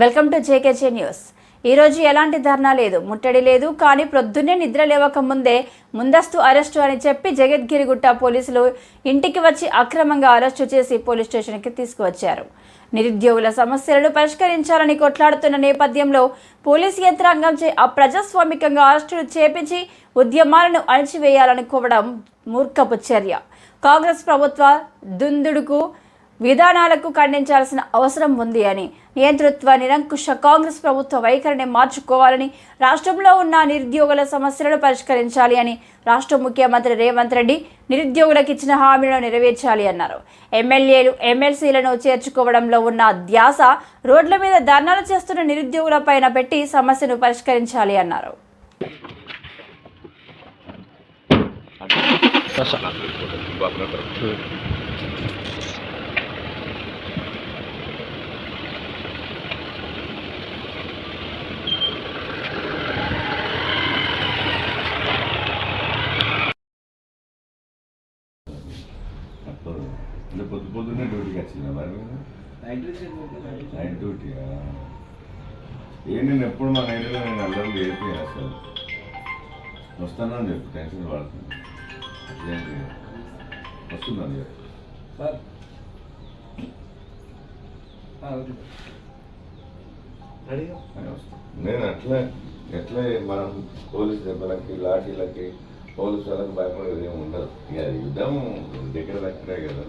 Welcome to JKJ news. ఈరోజు ఎలాంటి ధర్నా లేదు ముట్టడి లేదు కానీ ప్రొద్దున్నే నిద్ర లేవక ముందే ముందస్తు అరెస్టు అని చెప్పి జగద్గిరిగుట్ట పోలీసులు ఇంటికి వచ్చి అక్రమంగా అరెస్టు చేసి పోలీస్ స్టేషన్కి తీసుకువచ్చారు. నిరుద్యోగుల సమస్యలను పరిష్కరించాలని కొట్లాడుతున్న నేపథ్యంలో పోలీస్ యంత్రాంగంచే అప్రజాస్వామికంగా అరెస్టులు చేపించి ఉద్యమాలను అణిచివేయాలనుకోవడం మూర్ఖపు చర్య. కాంగ్రెస్ ప్రభుత్వ దుందుడుకు విధానాలకు ఖండించాల్సిన అవసరం ఉంది అని. నియంతృత్వ నిరంకుశ కాంగ్రెస్ ప్రభుత్వ వైఖరిని మార్చుకోవాలని రాష్ట్రంలో ఉన్న నిరుద్యోగుల సమస్యలను పరిష్కరించాలి అని రాష్ట్ర ముఖ్యమంత్రి రేవంత్ రెడ్డి నిరుద్యోగులకు ఇచ్చిన హామీలను నెరవేర్చాలి అన్నారు. ఎమ్మెల్యేలు ఎమ్మెల్సీలను చేర్చుకోవడంలో ఉన్న ధ్యాస రోడ్ల మీద ధర్నాలు చేస్తున్న నిరుద్యోగుల పైన పెట్టి సమస్యను పరిష్కరించాలి అన్నారు. అంటే పొద్దు పొద్దున్నే డ్యూటీకి వచ్చిందా మరి నైట్ డ్యూటీయా ఏ నేను ఎప్పుడు మా నైట్లో నేను అల్లరి చేపి అసలు. వస్తానని చెప్పు టెన్షన్ పడుతుంది అట్లేంటి వస్తుందని చెప్పు నేను అట్లా ఎట్లా మనం పోలీస్ దెబ్బలకి లాఠీలకి పోలీసు వాళ్ళకి భయపడేది ఏమి ఉండదు. ఇక యుద్ధం దగ్గర దగ్గరే కదా.